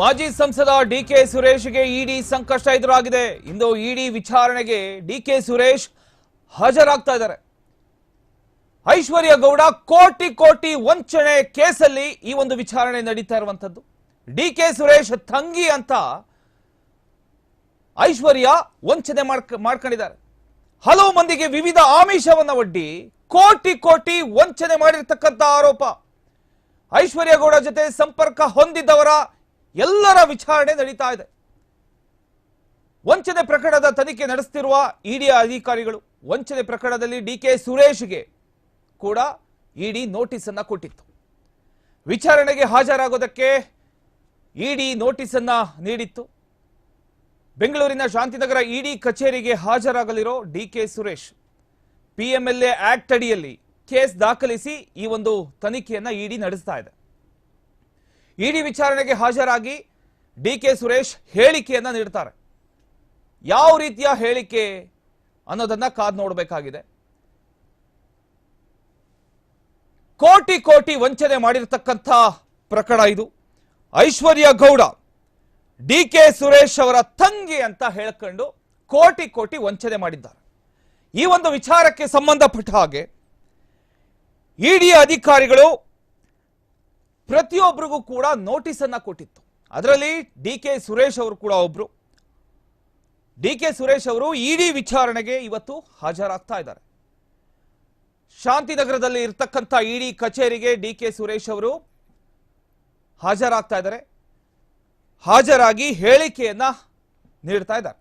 ಮಾಜಿ ಸಂಸದ ಡಿಕೆ ಸುರೇಶ್ಗೆ ಇಡಿ ಸಂಕಷ್ಟ ಎದುರಾಗಿದೆ. ಇಂದು ಇಡಿ ವಿಚಾರಣೆಗೆ ಡಿಕೆ ಸುರೇಶ್ ಹಾಜರಾಗ್ತಾ ಇದ್ದಾರೆ. ಐಶ್ವರ್ಯ ಗೌಡ ಕೋಟಿ ಕೋಟಿ ವಂಚನೆ ಕೇಸಲ್ಲಿ ಈ ಒಂದು ವಿಚಾರಣೆ ನಡೀತಾ ಇರುವಂತದ್ದು ಡಿಕೆ ಸುರೇಶ್ ತಂಗಿ ಅಂತ ಐಶ್ವರ್ಯ ವಂಚನೆ ಮಾಡ್ಕ, ಮಾಡ್ಕೊಂಡಿದ್ದಾರೆ. ಹಲವು ಮಂದಿಗೆ ವಿವಿಧ ಆಮಿಷವನ್ನು ಒಡ್ಡಿ ಕೋಟಿ ಕೋಟಿ ವಂಚನೆ ಮಾಡಿರ್ತಕ್ಕಂಥ ಆರೋಪ. ಐಶ್ವರ್ಯ ಗೌಡ ಜೊತೆ ಸಂಪರ್ಕ ಹೊಂದಿದ್ದವರ ಎಲ್ಲರ ವಿಚಾರಣೆ ನಡೀತಾ ಇದೆ. ವಂಚನೆ ಪ್ರಕರಣದ ತನಿಖೆ ನಡೆಸುತ್ತಿರುವ ಇಡಿ ಅಧಿಕಾರಿಗಳು, ವಂಚನೆ ಪ್ರಕರಣದಲ್ಲಿ ಡಿಕೆ ಸುರೇಶ್ಗೆ ಕೂಡ ಇಡಿ ನೋಟಿಸ್ ಅನ್ನ ಕೊಟ್ಟಿತ್ತು. ವಿಚಾರಣೆಗೆ ಹಾಜರಾಗೋದಕ್ಕೆ ಇಡಿ ನೋಟಿಸ್ ಅನ್ನ ನೀಡಿತ್ತು. ಬೆಂಗಳೂರಿನ ಶಾಂತಿನಗರ ಇಡಿ ಕಚೇರಿಗೆ ಹಾಜರಾಗಲಿರೋ ಡಿಕೆ ಸುರೇಶ್ ಪಿಎಂಎಲ್ಎ ಆಕ್ಟ್ ಅಡಿಯಲ್ಲಿ ಕೇಸ್ ದಾಖಲಿಸಿ ಈ ಒಂದು ತನಿಖೆಯನ್ನ ಇಡಿ ನಡೆಸ್ತಾ ಇದೆ. ಇಡಿ ವಿಚಾರಣೆಗೆ ಹಾಜರಾಗಿ ಡಿ ಕೆ ಸುರೇಶ್ ಹೇಳಿಕೆಯನ್ನ ನೀಡ್ತಾರೆ. ಯಾವ ರೀತಿಯ ಹೇಳಿಕೆ ಅನ್ನೋದನ್ನ ಕಾದ್ ನೋಡಬೇಕಾಗಿದೆ. ಕೋಟಿ ಕೋಟಿ ವಂಚನೆ ಮಾಡಿರತಕ್ಕಂಥ ಪ್ರಕರಣ ಇದು. ಐಶ್ವರ್ಯ ಗೌಡ, ಡಿ ಕೆ ಸುರೇಶ್ ಅವರ ತಂಗಿ ಅಂತ ಹೇಳ್ಕೊಂಡು ಕೋಟಿ ಕೋಟಿ ವಂಚನೆ ಮಾಡಿದ್ದಾರೆ. ಈ ಒಂದು ವಿಚಾರಕ್ಕೆ ಸಂಬಂಧಪಟ್ಟ ಹಾಗೆ ಇಡಿ ಅಧಿಕಾರಿಗಳು ಪ್ರತಿಯೊಬ್ಬರಿಗೂ ಕೂಡ ನೋಟಿಸ್ ಅನ್ನ ಕೊಟ್ಟಿತ್ತು. ಅದರಲ್ಲಿ ಡಿ ಕೆ ಸುರೇಶ್ ಅವರು ಕೂಡ ಒಬ್ರು. ಡಿ ಕೆ ಸುರೇಶ್ ಅವರು ಇಡಿ ವಿಚಾರಣೆಗೆ ಇವತ್ತು ಹಾಜರಾಗ್ತಾ ಇದ್ದಾರೆ. ಶಾಂತಿನಗರದಲ್ಲಿ ಇರ್ತಕ್ಕಂಥ ಇಡಿ ಕಚೇರಿಗೆ ಡಿ ಕೆ ಸುರೇಶ್ ಅವರು ಹಾಜರಾಗ್ತಾ ಇದ್ದಾರೆ. ಹಾಜರಾಗಿ ಹೇಳಿಕೆಯನ್ನ ನೀಡ್ತಾ ಇದ್ದಾರೆ.